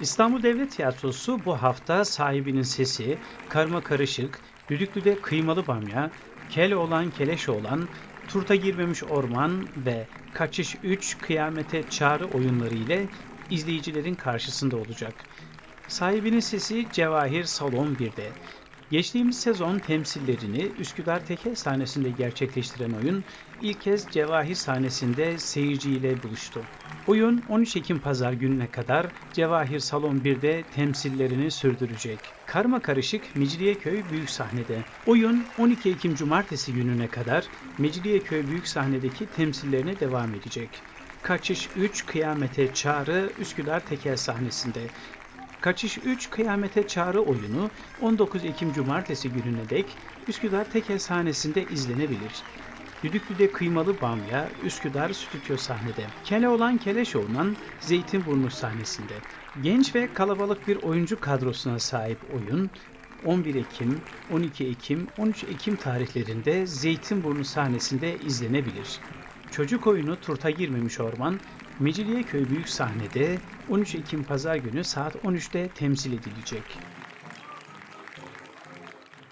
İstanbul Devlet Tiyatrosu bu hafta sahibinin sesi, karma karışık, düdüklüde kıymalı bamya, kel olan keleş olan, turta girmemiş orman ve kaçış 3 kıyamete çağrı oyunları ile izleyicilerin karşısında olacak. Sahibinin sesi Cevahir Salon 1'de. Geçtiğimiz sezon temsillerini Üsküdar Tekel sahnesinde gerçekleştiren oyun ilk kez Cevahir sahnesinde seyirciyle buluştu. Oyun 13 Ekim Pazar gününe kadar Cevahir Salon 1'de temsillerini sürdürecek. Karma karışık Mecidiyeköy Büyük Sahnede. Oyun 12 Ekim Cumartesi gününe kadar Mecidiyeköy Büyük Sahnedeki temsillerine devam edecek. Kaçış 3 Kıyamete Çağrı Üsküdar Tekel sahnesinde. Kaçış 3 Kıyamete Çağrı oyunu 19 Ekim Cumartesi gününe dek Üsküdar Tekel sahnesinde izlenebilir. Düdüklü'de kıymalı bamya Üsküdar Stüdyo sahnede. Keloğlan Keleş olunan Zeytinburnu sahnesinde. Genç ve kalabalık bir oyuncu kadrosuna sahip oyun 11 Ekim, 12 Ekim, 13 Ekim tarihlerinde Zeytinburnu sahnesinde izlenebilir. Çocuk oyunu Turta Girmemiş Orman, Mecidiyeköy Büyük Sahnede 13 Ekim Pazar günü saat 13'te temsil edilecek.